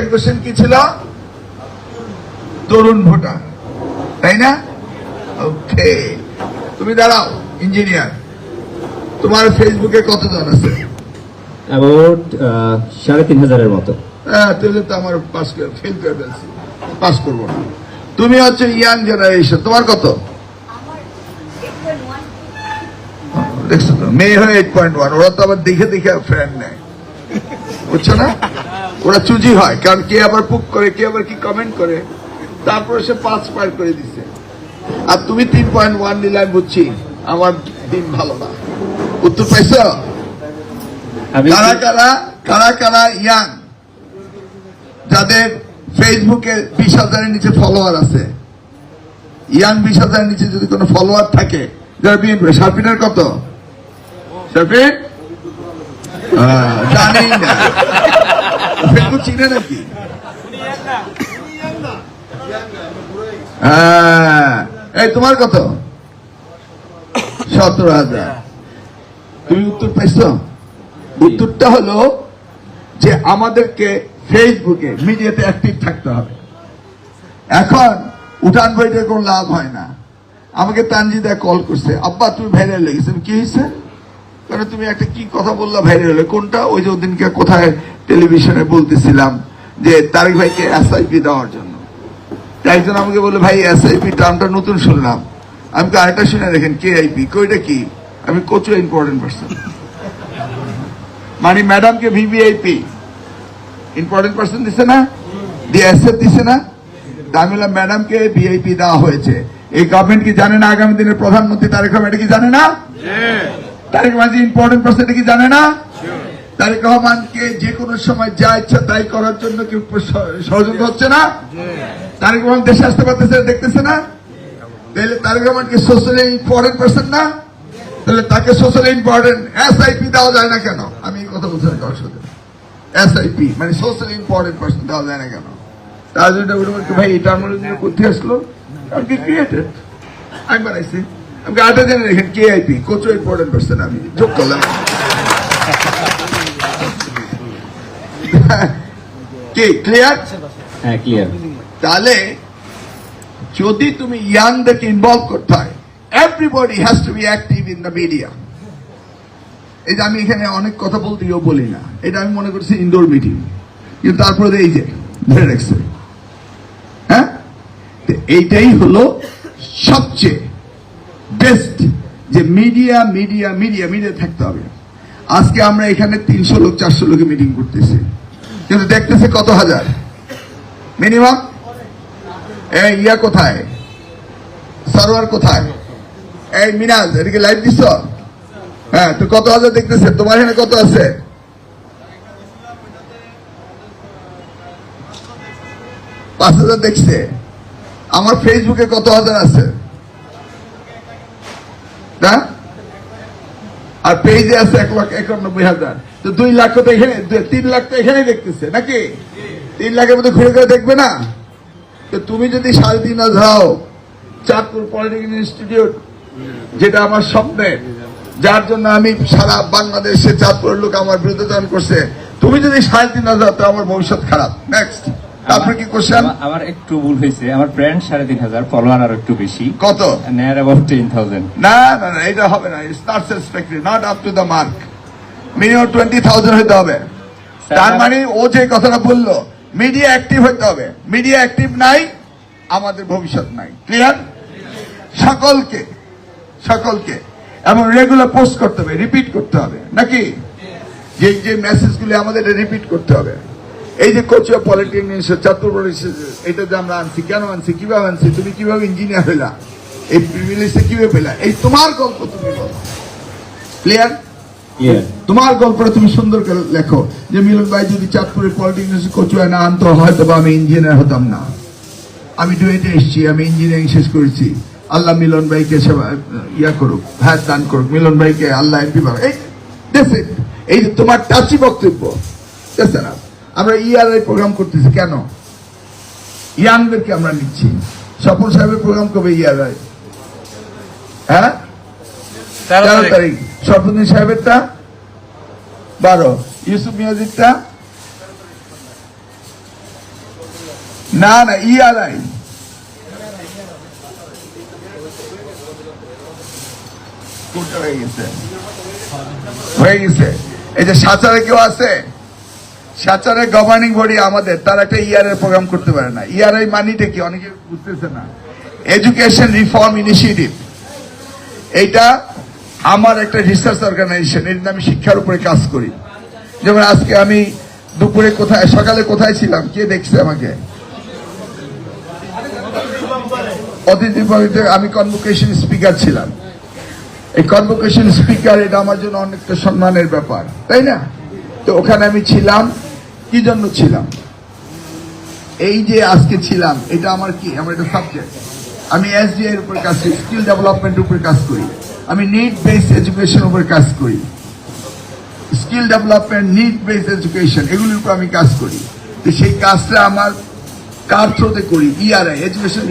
Second question কি ছিল? তরুণ ভোটার। তাই না? ওকে। তুমি দাঁড়াও ইঞ্জিনিয়ার। তোমার ফেসবুকে কতজন আছে? অ্যাবাউট সাড়ে তিন হাজারের মতো। হ্যাঁ তাহলে তো আমার পাস ফেল করে ফেলছি। পাস করব না। তুমি হচ্ছে ইয়াং জেনারেশন তোমার কত? দেখছ তো মেয়ে হয়ে এইট পয়েন্ট ওয়ান ওরা তো আবার দেখে দেখে ফ্রেন্ড নেয়। বুঝছ না? ওরা চুজি হয় কারণ কে আবার পুক করে কে আবার কি কমেন্ট করে তারপরে সে পাঁচ পার করে দিছে। আর তুমি তিন পয়েন্ট ওয়ান নিলে আমি বুঝছি আমার দিন ভালো না। উত্তর পাইছ? কারা কারা কারা কারা ইয়াং যাদের ফেসবুকে বিশ হাজারের নিচে ফলোয়ার আছে। ইয়াং বিশ হাজারের নিচে যদি কোনো ফলোয়ার থাকে যারা বিএনপি শারপিনের কত? শারপিন জানি না। চিনে নাকি হ্যাঁ, এই তোমার কত? সতেরো হাজার। তুমি উত্তর পাইছো? উত্তরটা হলো যে আমাদেরকে ফেসবুকে মিডিয়াতে অ্যাক্টিভ থাকতে হবে। এখন উঠান বইটার কোনো লাভ হয় না। আমাকে তানজিদা কল করছে আব্বা তুমি ভাইরাল লেগেছে কি হয়েছে কারণ তুমি একটা কি কথা বললা ভাইরাল কোনটা? ওই যে ওদিনকে কোথায় টেলিভিশনে বলতেছিলাম যে তারিক ভাইকে এসআইপি দেওয়ার জন্য। একজন আমাকে বলে ভাই এসআইপি টার্মটা নতুন শুনলাম। আমি তো আরেকটা শুনে দেখেন কে আইপি কইটা কি? আমি কোচও ইম্পর্টেন্ট পার্সন মানে ম্যাডামকে ভিভিআইপি ইম্পর্টেন্ট পার্সন দিছে না? দিয়ে অ্যাসেট দিছে না? তা আমি বললাম ম্যাডামকে ভিআইপি দেওয়া হয়েছে। এই গভর্নমেন্ট কি জানে না আগামী দিনের প্রধানমন্ত্রী তারেক রহমান এটা কি জানে না? তারেক রহমান ইম্পর্টেন্ট পার্সন এটা কি জানে না? তারেক রহমানকে যে কোনো সময় যা ইচ্ছা তাই করার জন্য কি স- ষড়যন্ত্র হচ্ছে না? তারেক রহমান দেশে আসতে পারতেছে দেখতেছে না? তাহলে তারেক রহমানকে সোশ্যালি ইম্পর্টেন্ট পার্সন না? তাহলে তাকে সোশ্যালি ইম্পর্টেন্ট এসআইপি দেওয়া যায় না কেন? আমি এই কথা বলছি না কারোর সাথে। এসআইপি মানে সোশ্যাল ইম্পর্টেন্ট পার্সন দেওয়া যায় না কেন? তার জন্য ভাই এই টার্মিনোলজি কোথায় আসলো? আমি কি ক্রিয়েটেড আমি বানাইছি। আমি আটা জেনে রেখেন কে আইপি কোচ ইম্পর্টেন্ট পার্সন আমি? যোগ করলাম। কি ক্লিয়ার হ্যাঁ ক্লিয়ার তাহলে যদি তুমি ইয়াংদেরকে ইনভলভ করতে হয় everybody has to be active in the media এই যে আমি এখানে অনেক কথা বলতে গিয়েও বলি না। এটা আমি মনে করছি ইনডোর মিটিং কিন্তু তারপরে এই যে ধরে রাখছে। হ্যাঁ? এইটাই হলো সবচেয়ে বেস্ট যে মিডিয়া মিডিয়া মিডিয়া মিডিয়া থাকতে হবে। আজকে আমরা এখানে তিনশো লোক চারশো লোকে মিটিং করতেছি। কিন্তু দেখতেছে কত হাজার? মিনিমাম ইয়া কোথায়? সার্ভার কোথায়? এই মিনাজ, এদিকে লাইভ দিছ? হ্যাঁ তো কত হাজার দেখতেছে? তোমার এখানে কত আছে? পাঁচ হাজার দেখছে। আমার ফেসবুকে কত হাজার আছে না আর পেজে আছে এক লাখ একানব্বই হাজার। তো দুই লাখ তো এখানে তিন লাখ তো এখানেই দেখতেছে, নাকি? তিন লাখের মধ্যে ঘুরে ঘুরে দেখবে না? তো তুমি যদি সাড়ে তিন হাজার চাঁদপুর পলিটেকনিক ইনস্টিটিউট, যেটা আমার স্বপ্নের, যার জন্য আমি সারা বাংলাদেশে চাঁদপুরের লোক আমার বিরুদ্ধে করছে, তুমি যদি সাড়ে তিন হাজার তো আমার ভবিষ্যৎ খারাপ। নেক্সট তারপরে কি কোশ্চেন আমার একটু ভুল হয়েছে। আমার ফ্রেন্ড সাড়ে তিন হাজার ফলোয়ার আর একটু বেশি। কত? নেয়ার অ্যাবাউট টেন থাউজেন্ড না না না এটা হবে না। It's not satisfactory not up to the mark minimum twenty thousand হতে হবে। তার মানে ও যে কথাটা বলল মিডিয়া অ্যাক্টিভ হতে হবে। মিডিয়া অ্যাক্টিভ নাই আমাদের ভবিষ্যৎ নাই। ক্লিয়ার সকলকে সকলকে। এবং রেগুলার পোস্ট করতে হবে রিপিট করতে হবে। নাকি? যে যে মেসেজগুলি আমাদের রিপিট করতে হবে। এই যে কোচিয়া পলিটেকনিক চাতুর এটা যে আমরা আনছি কেন আনছি কীভাবে আনছি তুমি কীভাবে ইঞ্জিনিয়ার হইলা? এই প্রিভিলেজটা কীভাবে পেলা? এই তোমার গল্প তুমি বলো। ক্লিয়ার তোমার গল্পটা তুমি সুন্দর করে লেখো। যে মিলন ভাই যদি চাঁদপুরের পলিটেকনিক কচুয়ায় না আনতো হয়তো বা আমি ইঞ্জিনিয়ার হতাম না। আমি ডুয়েটে এসেছি আমি ইঞ্জিনিয়ারিং শেষ করেছি। আল্লাহ মিলন ভাইকে সেবা- ইয়া করুক হ্যাঁ দান করুক মিলন ভাইকে আল্লাহ এমপি। এই it। এই যে তোমার টাচি বক্তব্য। That's enough। আমরা ইআরআই প্রোগ্রাম করতেছি কেন? ইয়াংদেরকে আমরা নিচ্ছি। স্বপন সাহেবের প্রোগ্রাম কবে ইআরআই হ্যাঁ? তেরো তেরো তারিখ। সরফুদ্দিন সাহেবেরটা? বারো। ইউসুফ মিয়াজিরটা? না না কোনটা হয়ে গেছে? হয়ে গেছে। এই যে সাচারে কেউ আছে? সাচারের গভর্নিং বডি আমাদের, তার একটা ইয়ারের প্রোগ্রাম করতে পারে না। ইয়ারআই মানিটা কি? অনেকে বুঝতেছে না। এডুকেশন রিফর্ম ইনিশিয়েটিভ এইটা আমার একটা রিসার্চ অর্গানাইজেশন এর আমি শিক্ষার উপরে কাজ করি। যেমন আজকে আমি দুপুরে কোথায়, সকালে কোথায় ছিলাম? কে দেখছে আমাকে? অতিথি আমি কনভোকেশন স্পিকার ছিলাম। এই কনভোকেশন স্পিকার এটা আমার জন্য অনেকটা সম্মানের ব্যাপার, তাই না? তো ওখানে আমি ছিলাম। কি জন্য ছিলাম। এই যে আজকে ছিলাম, এটা আমার কি? আমার এটা সাবজেক্ট আমি এসডিআই এর উপর কাজ করি স্কিল ডেভেলপমেন্টের উপর কাজ করি। আমি নিট বেস এডুকেশন উপর কাজ করি। Skill development need base education এগুলির উপর আমি কাজ করি। সেই কাজটা আমার কার থ্রোতে করি ইআরআই এডুকেশন